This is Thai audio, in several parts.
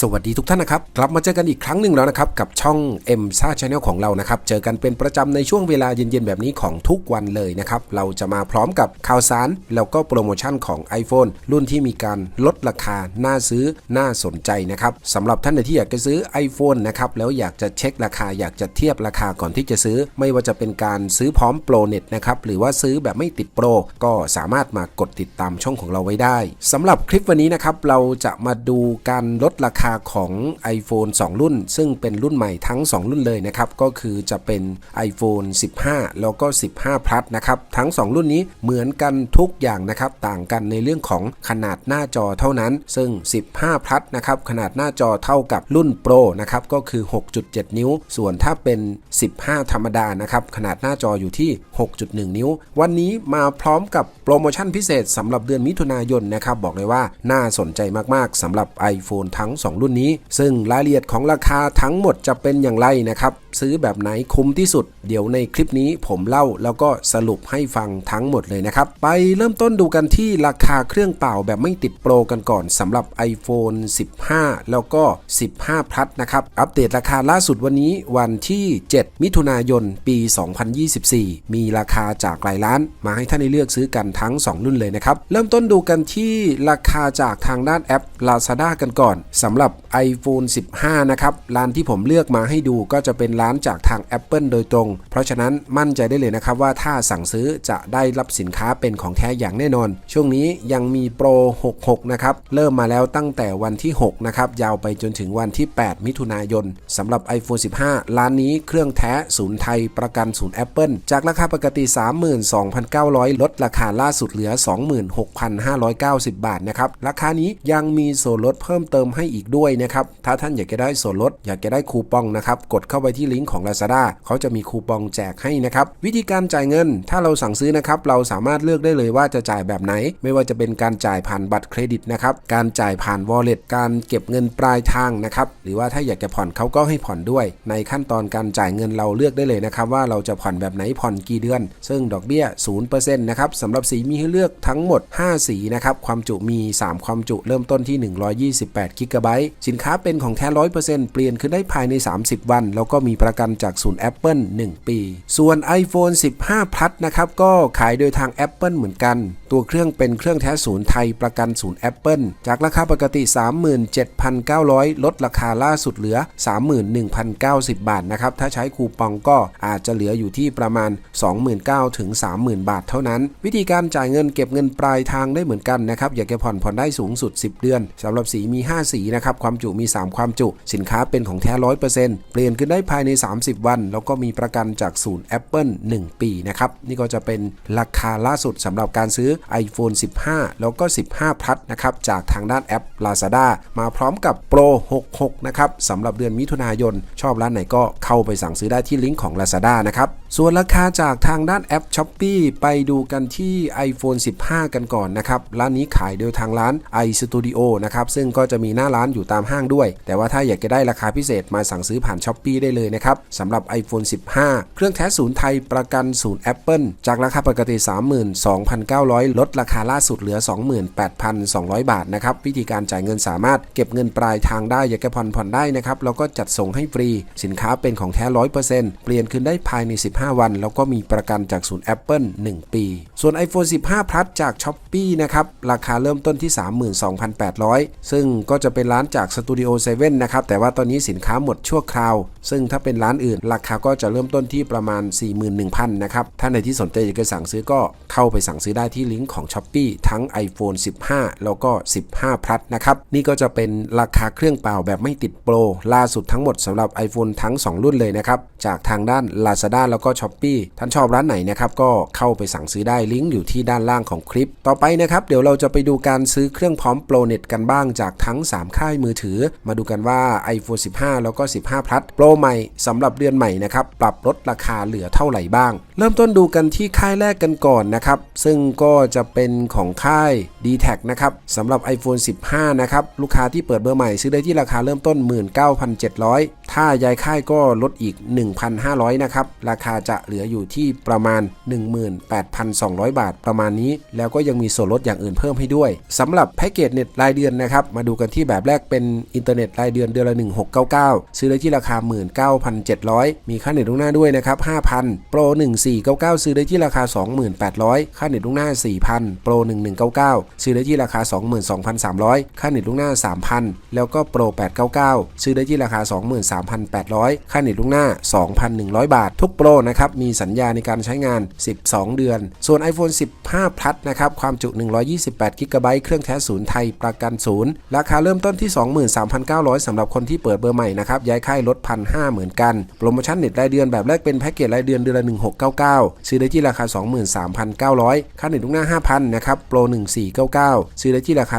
สวัสดีทุกท่านนะครับ กลับมาเจอกันอีกครั้งหนึ่งแล้วนะครับ กับช่อง M ซ่าชาแนลของเรานะครับ เจอกันเป็นประจำในช่วงเวลาเย็นๆ แบบนี้ของทุกวันเลยนะครับ เราจะมาพร้อมกับข่าวสาร แล้วก็โปรโมชั่นของ iPhone รุ่นที่มีการลดราคา น่าซื้อ น่าสนใจนะครับสำหรับท่านที่อยากจะซื้อ iPhone นะครับ แล้วอยากจะเช็คราคาอยากจะเทียบราคาก่อนที่จะซื้อ ไม่ว่าจะเป็นการซื้อพร้อมโปรเน็ตนะครับหรือว่าซื้อแบบไม่ติดโปรก็สามารถมากดติดตามช่องของเราไว้ได้สำหรับคลิปวันนี้นะครับเราจะมาดูการลดราคาของ iPhone 2 รุ่น ซึ่งเป็นรุ่นใหม่ทั้ง 2 รุ่นเลยนะครับ ก็คือจะเป็น iPhone 15 แล้วก็ 15 Plus นะครับ ทั้ง 2 รุ่นนี้เหมือนกันทุกอย่างนะครับ ต่างกันในเรื่องของขนาดหน้าจอเท่านั้น ซึ่ง 15 Plus นะครับ ขนาดหน้าจอเท่ากับรุ่น Pro นะครับ ก็คือ 6.7 นิ้ว ส่วนถ้าเป็น 15 ธรรมดานะครับ ขนาดหน้าจออยู่ที่ 6.1 นิ้ว วันนี้มาพร้อมกับโปรโมชั่นพิเศษสำหรับเดือนมิถุนายนนะครับ บอกเลยว่าน่าสนใจมากๆสำหรับ iPhone ทั้ง 2รุ่นนี้ ซึ่งรายละเอียดของราคาทั้งหมดจะเป็นอย่างไรนะครับ ซื้อแบบไหนคุ้มที่สุด เดี๋ยวในคลิปนี้ผมเล่าแล้วก็สรุปให้ฟังทั้งหมดเลยนะครับ ไปเริ่มต้นดูกันที่ราคาเครื่องเป่าแบบไม่ติดโปรกันก่อนสำหรับ iPhone 15 แล้วก็ 15 Plus นะครับ อัปเดตราคาล่าสุดวันนี้วันที่ 7 มิถุนายน ปี 2024 มีราคาจากหลายร้าน มาให้ท่านได้เลือกซื้อกันทั้ง 2 รุ่นเลยนะครับ เริ่มต้นดูกันที่ราคาจากทางด้านแอป Lazada กันก่อนสำหรับ iPhone 15 นะครับ ร้านที่ผมเลือกมาให้ดูก็จะเป็นร้านจากทาง Apple โดยตรง เพราะฉะนั้นมั่นใจได้เลยนะครับว่าถ้าสั่งซื้อจะได้รับสินค้าเป็นของแท้อย่างแน่นอน ช่วงนี้ยังมีโปร 66 นะครับ เริ่มมาแล้วตั้งแต่วันที่ 6 นะครับ ยาวไปจนถึงวันที่ 8 มิถุนายนสำหรับ iPhone 15 ร้านนี้เครื่องแท้ศูนย์ไทยประกันศูนย์ Apple จากราคาปกติ 32,900 ลดราคาล่าสุดเหลือ 26,590 บาทนะครับราคานี้ยังมีส่วนลดเพิ่มเติมให้อีกด้วยนะครับ ถ้าท่านอยากจะได้ส่วนลด อยากจะได้คูปองนะครับ กดเข้าไปที่ลิงก์ของ Lazada เขาจะมีคูปองแจกให้นะครับ วิธีการจ่ายเงิน ถ้าเราสั่งซื้อนะครับ เราสามารถเลือกได้เลยว่าจะจ่ายแบบไหน ไม่ว่าจะเป็นการจ่ายผ่านบัตรเครดิตนะครับ การจ่ายผ่าน wallet การเก็บเงินปลายทางนะครับ หรือว่าถ้าอยากจะผ่อนเขาก็ให้ผ่อนด้วย ในขั้นตอนการจ่ายเงินเราเลือกได้เลยนะครับ ว่าเราจะผ่อนแบบไหนผ่อนกี่เดือน ซึ่งดอกเบี้ย0%นะครับสำหรับสีมีให้เลือกทั้งหมด 5 สีนะครับความจุมี 3 ความจุเริ่มต้นที่ 128กิกะไบต์สินค้าเป็นของแท้100%เปอร์เซ็นต์เปลี่ยนขึ้นได้ภายใน 30 วัน แล้วก็มีประกันจากศูนย์ Apple 1 ปี ส่วน iPhone 15 Plus นะครับ ก็ขายโดยทาง Apple เหมือนกัน ตัวเครื่องเป็นเครื่องแท้ศูนย์ไทยประกันศูนย์ Apple จากราคาปกติ 37,900 ลดราคาล่าสุดเหลือ 31,090 บาทนะครับ ถ้าใช้คูปองก็อาจจะเหลืออยู่ที่ประมาณ 29,000ถึง30,000 บาทเท่านั้น วิธีการจ่ายเงินเก็บเงินปลายทางได้เหมือนกันนะครับ อยากจะผ่อนผ่อนได้สูงสุด 10 เดือนสำหรับสีมี 5 สีนะครับความจุมี 3 ความจุ สินค้าเป็นของแท้ 100%เปลี่ยนขึ้นได้ภายใน 30 วัน แล้วก็มีประกันจากศูนย์ Apple 1 ปีนะครับนี่ก็จะเป็นราคาล่าสุดสำหรับการซื้อ iPhone 15 แล้วก็ 15 Plus นะครับจากทางด้านแอป Lazada มาพร้อมกับโปร66 นะครับสำหรับเดือนมิถุนายน ชอบร้านไหนก็เข้าไปสั่งซื้อได้ที่ลิงก์ของ Lazada นะครับ ส่วนราคาจากทางด้านแอป s h อ p e e ไปดูกันที่ iPhone 15 กันก่อนนะครับ ร้านนี้ขายโดยทางร้าน iStudio นะครับ ซึ่งก็จะมีหน้าร้านอยู่ตามห้างด้วย แต่ว่าถ้าอยากจะได้ราคาพิเศษมาสั่งซื้อผ่าน s h อ p e e ได้เลยนะครับสำหรับ iPhone 15 เครื่องแท้ศูนย์ไทยประกันศูนย์ Apple จากราคาปกติ 32,900 ลดราคาล่าสุดเหลือ 28,200 บาทนะครับ วิธีการจ่ายเงินสามารถเก็บเงินปลายทางได้อยากจะผ่อนผ่อนได้นะครับแล้วก็จัดส่งให้ฟรี สินค้าเป็นของแท้100%เปลี่ยนคืนได้ภายใน 15วัน แล้วก็มีประกันจากศูนย์ Apple 1 ปี ส่วน iPhone 15 Plus จาก s h อ p e e นะครับ ราคาเริ่มต้นที่ 32,800 ซึ่งก็จะเป็นร้านจาก Studio 7 นะครับ แต่ว่าตอนนี้สินค้าหมดชั่วคราว ซึ่งถ้าเป็นร้านอื่น ราคาก็จะเริ่มต้นที่ประมาณ 41,000 นะครับ ถ้าในที่สนใจอยากจะสั่งซื้อก็เข้าไปสั่งซื้อได้ที่ลิงก์ของ s h อ p e e ทั้ง iPhone 15 แล้วก็ 15 Plus นะครับ นี่ก็จะเป็นราคาเครื่องเปล่าแบบไม่ติดโปรล่าสุดทั้งหมดสำหรับ iPhone ทั้ง 2 รุ่นเลยนะครับ จากทางด้าน Lazada แล้วก็็ช้อ p e e ท่านชอบร้านไหนนะครับก็เข้าไปสั่งซื้อได้ลิงก์อยู่ที่ด้านล่างของคลิป ต่อไปนะครับเดี๋ยวเราจะไปดูการซื้อเครื่องพร้อมโปรเน็ตกันบ้างจากทั้ง 3 ค่ายมือถือ มาดูกันว่า iPhone 15 แล้วก็ 15 Plus โปรใหม่สำหรับเดือนใหม่นะครับปรับลดราคาเหลือเท่าไหร่บ้าง เริ่มต้นดูกันที่ค่ายแรกกันก่อนนะครับ ซึ่งก็จะเป็นของค่าย d t แทนะครับสำหรับ iPhone 15 นะครับ ลูกค้าที่เปิดเบอร์ใหม่ซื้อได้ที่ราคาเริ่มต้น 19,700 ถ้าย้ายค่ายก็ลดอีก 1,500 นะครับ ราคาจะเหลืออยู่ที่ประมาณ 18,200 บาทประมาณนี้ แล้วก็ยังมีส่วนลดอย่างอื่นเพิ่มให้ด้วยสำหรับแพ็กเกจเน็ตรายเดือนนะครับ มาดูกันที่แบบแรกเป็นอินเทอร์เน็ตรายเดือนเดือนละ 1699 ซื้อได้ที่ราคา 19,700 มีค่าเน็ตล่วงหน้าด้วยนะครับ5,000โปร499 ซื้อได้ที่ราคา 28,800 ค่าเน็ตล่วงหน้า 4,000 โปร 1199 ซื้อได้ที่ราคา 22,300 ค่าเน็ตล่วงหน้า 3,000 แล้วก็โปร 899 ซื้อได้ที่ราคา 23,800 ค่าเน็ตล่วงหน้า 2,100 บาท ทุกโปรนะครับ มีสัญญาในการใช้งาน 12 เดือน ส่วน iPhone 15 Plus นะครับ ความจุ 128 g b เครื่องแท้ศูนย์ไทยประกันศูนย์ราคาเริ่มต้นที่ 23,900สำหรับคนที่เปิดเบอร์ใหม่นะครับ ย้ายค่ายลด 1,500 เหมือนกัน โปรโมชั่นเน็ตรายเดือนแบบแรกเป็นแพ็กเกจรายเดือนเดือนละ 1699ซื้อได้ที่ราคา 23,900 ค่าเน็ตลูกหน้า 5,000 นะครับ โปร 1499 ซื้อได้ที่ราคา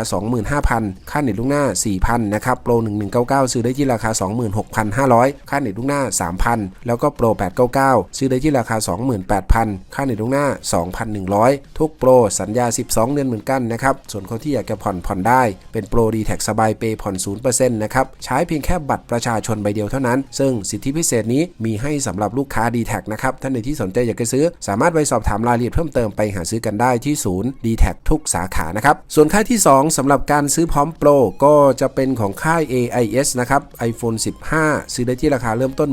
25,000 ค่าเน็ตลูกหน้า 4,000 นะครับ โปร 1199 ซื้อได้ที่ราคา 26,500 ค่าเน็ตลูกหน้า 3,000 แล้วก็โปร 899 ซื้อได้ที่ราคา 28,000 ค่าเน็ตลูกหน้า 2,100 ทุกโปร สัญญา 12 เดือนเหมือนกันนะครับ ส่วนคนที่อยากจะผ่อนผ่อนได้ เป็นโปรดีแท็กสบายเปย์ผ่อน 0%นะครับ ใช้เพียงแค่บัตรประชาชนใบเดียวเท่านั้น ซึ่งสิทธิพิเศษนี้มีให้สำหรับลูกค้า d t แทนะครับ ท่านใดที่สนใจอยากจะซื้อ สามารถไปสอบถามรายละเอียดเพิ่มเติมไปหาซื้อกันได้ที่ศูนย์ d t แททุกสาขานะครับ ส่วนค่ายที่ 2สำหรับการซื้อพร้อมโปรก็จะเป็นของค่าย AIS นะครับ iPhone 15 ซื้อได้ที่ราคาเริ่มต้น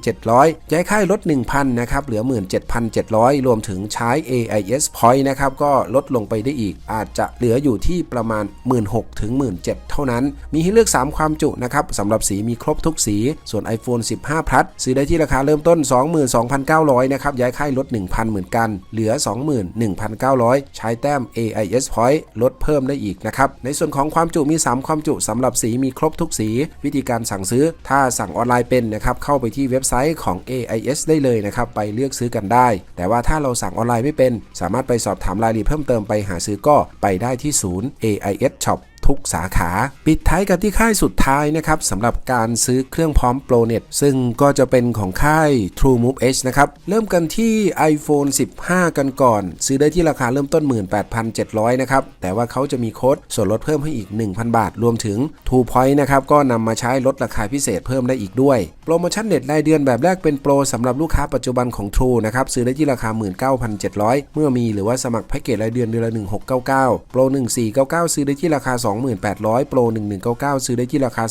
18,700ย้ายค่ายลด 1,000นะครับเหลือ 17,700 รวมถึงใช้ AIS Point นะครับก็ลดลงไปได้อีก อาจจะเหลืออยู่ที่ประมาณ 16,000ถึง17,000 เท่านั้น มีให้เลือก 3 ความจุนะครับสำหรับสีมีครบทุกสี ส่วน iPhone 15 Plus ซื้อได้ที่ราคาเริ่มต้น 22,900นะครับย้ายค่ายลด 1,000 เหมือนกัน เหลือ 21,900 ใช้แต้ม AIS Point ลดเพิ่มได้อีกนะครับ ในส่วนของความจุมี 3 ความจุสำหรับสีมีครบทุกสี วิธีการสั่งซื้อ ถ้าสั่งออนไลน์เป็นนะครับ เข้าไปที่เว็บไซต์ของ AIS ได้เลยนะครับ ไปเลือกซื้อกันได้ แต่ว่าถ้าเราสั่งออนไลน์ไม่เป็น สามารถไปสอบถามรายละเอียดเพิ่มเติมไปหาซื้อก็ไปได้ที่ศูนย์ AIS Shop ทุกสาขา ปิดท้ายกันที่ค่ายสุดท้ายนะครับสำหรับการซื้อเครื่องพร้อมโปรเน็ตซึ่งก็จะเป็นของค่าย True Move H นะครับ เริ่มกันที่ iPhone 15 กันก่อน ซื้อได้ที่ราคาเริ่มต้น 18,700 นะครับ แต่ว่าเขาจะมีโค้ดส่วนลดเพิ่มให้อีก 1,000 บาท รวมถึง True Point นะครับ ก็นำมาใช้ลดราคาพิเศษเพิ่มได้อีกด้วย โปรโมชั่นเน็ตรายเดือนแบบแรกเป็นโปรสำหรับลูกค้าปัจจุบันของ True นะครับ ซื้อได้ที่ราคา 19,700 เมื่อมีหรือว่าสมัครแพ็กเกจรายเดือนเดือนละ 1699 โปร 1499 ซื้อได้ที่ราคา28,000 โปร 1199 ซื้อได้ที่ราคา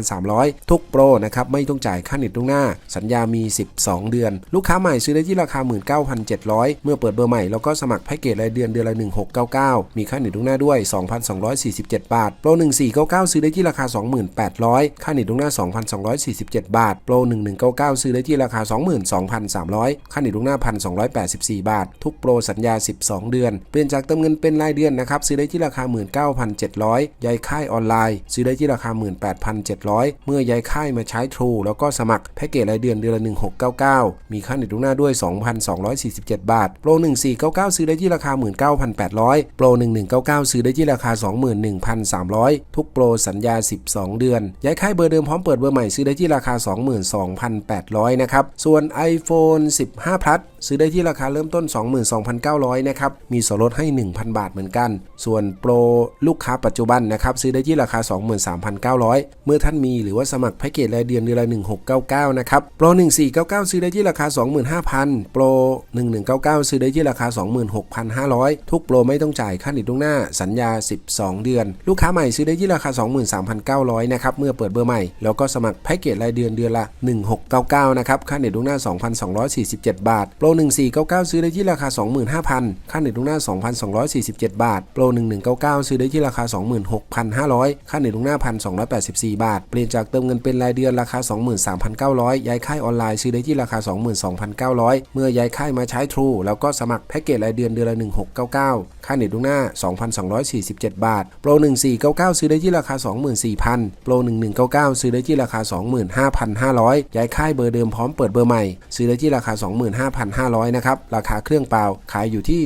22,300 ทุกโปรนะครับไม่ต้องจ่ายค่าเน็ตล่วงหน้า สัญญามี 12 เดือน ลูกค้าใหม่ซื้อได้ที่ราคา 19,700 เมื่อเปิดเบอร์ใหม่แล้วก็สมัครแพ็กเกจรายเดือนเดือนละ 1699 มีค่าเน็ตล่วงหน้าด้วย 2,247 บาท โปร 1499 ซื้อได้ที่ราคา 28,800 ค่าเน็ตล่วงหน้า 2,247 บาท โปร 1199 ซื้อได้ที่ราคา 22,300 ค่าเน็ตล่วงหน้า 1,284 บาท ทุกโปรสัญญา 12 เดือน เปลี่ยนจากเติมเงินเป็นรายเดือนนะครับซื้อได้ที่ราคา 19,700ย้ายค่ายออนไลน์ ซื้อได้ที่ราคา 18,700 เมื่อย้ายค่ายมาใช้ True แล้วก็สมัครแพ็กเกจรายเดือนเดือนละ 1699 มีค่าเน็ตล่วงหน้าด้วย 2,247 บาท โปร 1499 ซื้อได้ที่ราคา 19,800 โปร 1199 ซื้อได้ที่ราคา 21,300 ทุกโปรสัญญา 12 เดือน ย้ายค่ายเบอร์เดิมพร้อมเปิดเบอร์ใหม่ซื้อได้ที่ราคา 22,800 นะครับ ส่วน iPhone 15 Plus ซื้อได้ที่ราคาเริ่มต้น 22,900 นะครับ มีส่วนลดให้ 1,000 บาทเหมือนกัน ส่วนโปรลูกค้าปัจจุบันนะครับซื้อได้ที่ราคา 23,900 เมื่อท่านมีหรือว่าสมัครแพ็กเกจรายเดือนเดือนละ1699 นะครับโปร 1499 ซื้อได้ที่ราคา 25,000 โปร 1199 ซื้อได้ที่ราคา 26,500 ทุกโปรไม่ต้องจ่ายค่าเน็ตล่วงหน้าสัญญา 12 เดือน ลูกค้าใหม่ซื้อได้ที่ราคา 23,900 นะครับเมื่อเปิดเบอร์ใหม่ แล้วก็สมัครแพ็กเกจรายเดือนเดือนละ 1699 นะครับค่าเน็ตล่วงหน้า 2,247 บาท โปร 1499 ซื้อได้ที่ราคา 25,000 ค่าเน็ตล่วงหน้า 2,247 บาท โปร 1199 ซื้อได้ที่ราคา26,500 ค่าเหน็ตล่วงหน้า 1,284 บาท เปลี่ยนจากเติมเงินเป็นรายเดือนราคา 23,900 ย้ายค่ายออนไลน์ซื้อได้ที่ราคา 22,900 เมื่อย้ายค่ายมาใช้ True แล้วก็สมัครแพ็กเกจรายเดือนเดือนละ 1699 ค่าเหน็ตล่วงหน้า 2,247 บาท โปร 1499 ซื้อได้ที่ราคา 24,000 โปร 1199 ซื้อได้ที่ราคา 25,500 ย้ายค่ายเบอร์เดิมพร้อมเปิดเบอร์ใหม่ ซื้อได้ที่ราคา 25,500 นะครับ ราคาเครื่องเปล่าขายอยู่ที่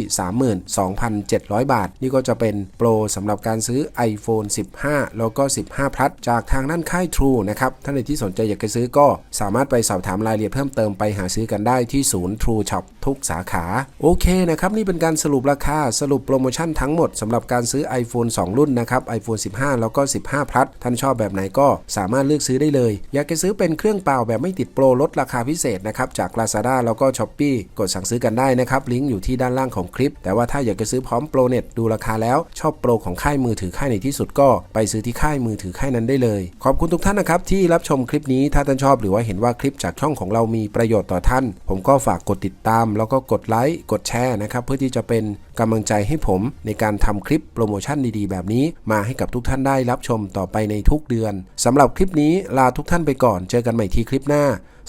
32,700 บาท นี่ก็จะเป็นโปรสำหรับการซื้อ iPhone 15 แล้วก็ 15 Plus จากทางด้านค่าย True นะครับท่านใดที่สนใจอยากจะซื้อก็สามารถไปสอบถามรายละเอียดเพิ่มเติมไปหาซื้อกันได้ที่ศูนย์ True Shop ทุกสาขาโอเคนะครับนี่เป็นการสรุปราคาสรุปโปรโมชั่นทั้งหมดสำหรับการซื้อ iPhone 2 รุ่นนะครับ iPhone 15 แล้วก็ 15 Plus ท่านชอบแบบไหนก็สามารถเลือกซื้อได้เลย อยากจะซื้อเป็นเครื่องเปล่าแบบไม่ติดโปรลดราคาพิเศษนะครับจาก Lazada แล้วก็ s h อ p e e กดสั่งซื้อกันได้นะครับลิงก์อยู่ที่ด้านล่างของคลิป แต่ว่าถ้าอยากจะซื้อพร้อมโปรเน็ตดูราคาแล้วชอบโปรของค่ายมือถือค่ายไหนที่สุดก็ไปซื้อที่ค่ายมือถือค่ายนั้นได้เลย ขอบคุณทุกท่านนะครับที่รับชมคลิปนี้ถ้าท่านชอบหรือว่าเห็นว่าคลิปจากช่องของเรามีประโยชน์ต่อท่าน ผมก็ฝากกดติดตาม แล้วก็กดไลค์กดแชร์นะครับเพื่อที่จะเป็นกำลังใจให้ผมในการทำคลิปโปรโมชั่นดีๆ แบบนี้ มาให้กับทุกท่านได้รับชมต่อไปในทุกเดือนสำหรับคลิปนี้ลาทุกท่านไปก่อน เจอกันใหม่ที่คลิปหน้า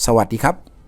สวัสดีครับ